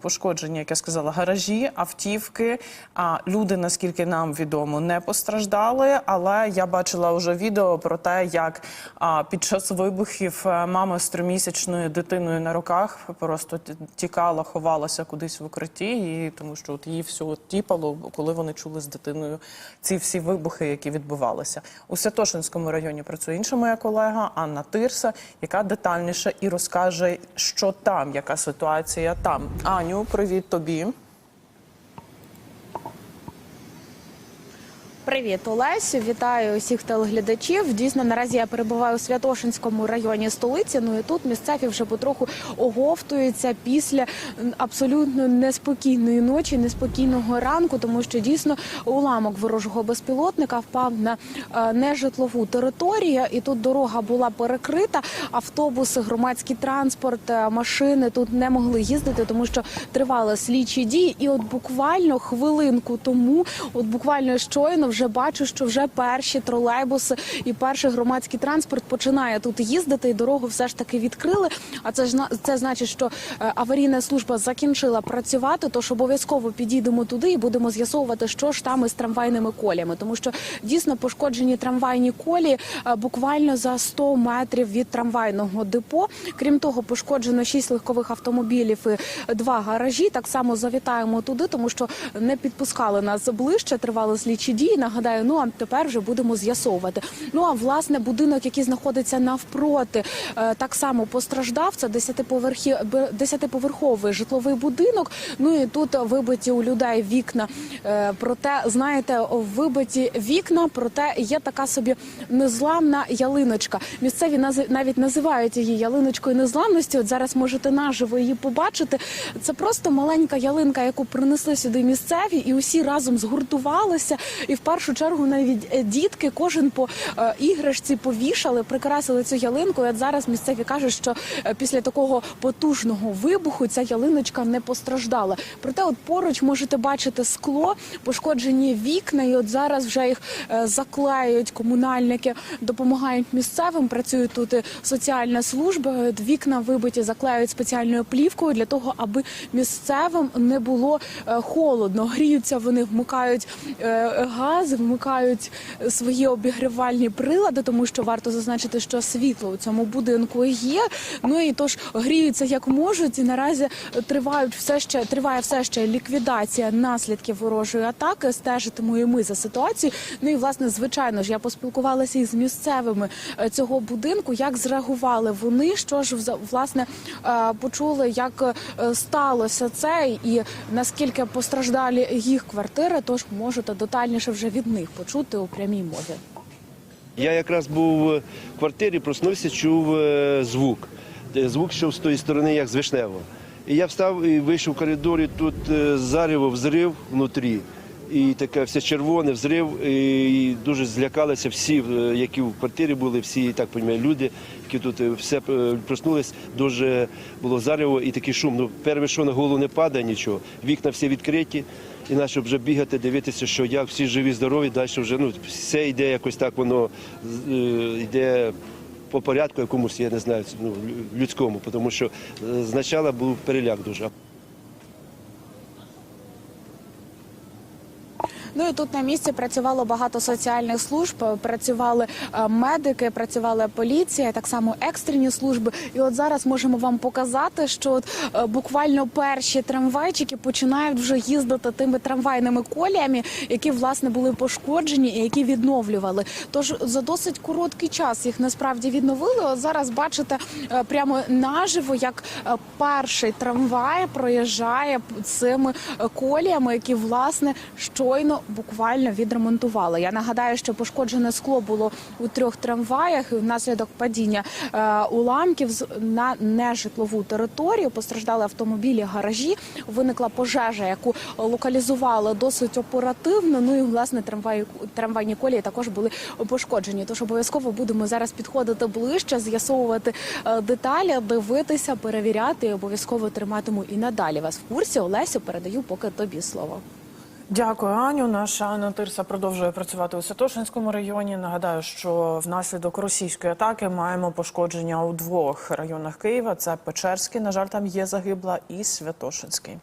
Пошкодження, як я сказала, гаражі, автівки. А люди, наскільки нам відомо, не постраждали. Але я бачила вже відео про те, як під час вибухів е, мама з тримісячною дитиною на руках просто тікала, ховалася кудись в укритті, і тому що от її все тіпало, коли вони чули з дитиною ці всі вибухи, які відбувалися. У Святошинському районі працює інша моя колега Анна Тирса, яка детальніше і розкаже, що там, яка ситуація там. Аню, привіт тобі. Привіт, Олесю. Вітаю усіх телеглядачів. Дійсно, наразі я перебуваю у Святошинському районі столиці. Ну і тут місцеві вже потроху оговтуються після абсолютно неспокійної ночі, неспокійного ранку, тому що дійсно уламок ворожого безпілотника впав на е, нежитлову територію, і тут дорога була перекрита. Автобуси, громадський транспорт, е, машини тут не могли їздити, тому що тривали слідчі дії. І от буквально хвилинку тому, от буквально щойно вже бачу, що вже перші тролейбуси і перший громадський транспорт починає тут їздити, і дорогу все ж таки відкрили. А це ж це значить, що е, аварійна служба закінчила працювати. Тож обов'язково підійдемо туди і будемо з'ясовувати, що ж там із трамвайними колями, тому що дійсно пошкоджені трамвайні колії е, буквально за 100 метрів від трамвайного депо. Крім того, пошкоджено 6 легкових автомобілів і два гаражі. Так само завітаємо туди, тому що не підпускали нас ближче, тривали слідчі дії. Нагадаю, ну а тепер вже будемо з'ясовувати. Ну а власне будинок, який знаходиться навпроти, е, так само постраждав. Це 10-поверхі- б- 10-поверховий житловий будинок. Ну і тут вибиті у людей вікна. Е, Проте, знаєте, вибиті вікна, проте є така собі незламна ялиночка. Місцеві навіть називають її ялиночкою незламності. От зараз можете наживо її побачити. Це просто маленька ялинка, яку принесли сюди місцеві, і усі разом згуртувалися. І в першу чергу навіть е, дітки, кожен по е, іграшці повішали, прикрасили цю ялинку. І от зараз місцеві кажуть, що е, після такого потужного вибуху ця ялиночка не постраждала. Проте, от поруч можете бачити скло, пошкоджені вікна, і от зараз вже їх заклеюють комунальники, допомагають місцевим. Працює тут соціальна служба. Вікна вибиті, заклеюють спеціальною плівкою для того, аби місцевим не було холодно. Гріються вони, вмикають е, газ, вмикають свої обігрівальні прилади, тому що варто зазначити, що світло у цьому будинку є. Ну і тож гріються як можуть. І наразі тривають все ще триває все ще ліквідація наслідків ворожої атаки. Стежитимемо і ми за ситуацією. Ну і власне, звичайно ж, я поспілкувалася із місцевими е, цього будинку. Як зреагували вони? Що ж власне е, почули, як е, сталося це, і наскільки постраждалі їх квартири? Тож можете детальніше вже від них почути у прямій мові. Я якраз був в квартирі, проснувся, чув е, звук. Е, Звук йшов з тої сторони, як з Вишневого. І я встав і вийшов в коридорі, тут е, зарево, взрив внутрі. І таке все червоне, взрив, і дуже злякалися всі, які в квартирі були, всі, так розумію, люди, які тут все проснулись, дуже було зарево і такий шум. Ну, перше, що на голову не падає нічого, вікна всі відкриті, і наче вже бігати, дивитися, що як всі живі, здорові, далі вже ну, все йде якось так, воно е, йде по порядку якомусь, я не знаю, ну, людському, тому що е, спочатку був переляк дуже. Ну і тут на місці працювало багато соціальних служб, працювали е, медики, працювала поліція, так само екстрені служби. І от зараз можемо вам показати, що от, е, буквально перші трамвайчики починають вже їздити тими трамвайними коліями, які власне були пошкоджені і які відновлювали. Тож за досить короткий час їх насправді відновили. От зараз бачите е, прямо наживо, як перший трамвай проїжджає цими коліями, які власне щойно буквально відремонтували. Я нагадаю, що пошкоджене скло було у трьох трамваях і внаслідок падіння е, уламків на нежитлову територію. Постраждали автомобілі, гаражі. Виникла пожежа, яку локалізували досить оперативно. Ну і власне трамваї трамвайні колії також були пошкоджені. Тож обов'язково будемо зараз підходити ближче, з'ясовувати е, деталі, дивитися, перевіряти. І обов'язково триматиму і надалі вас в курсі. Олесю передаю поки тобі слово. Дякую, Аню. Наша Анна Тирса продовжує працювати у Святошинському районі. Нагадаю, що внаслідок російської атаки маємо пошкодження у двох районах Києва. Це Печерський. На жаль, там є загибла і Святошинський.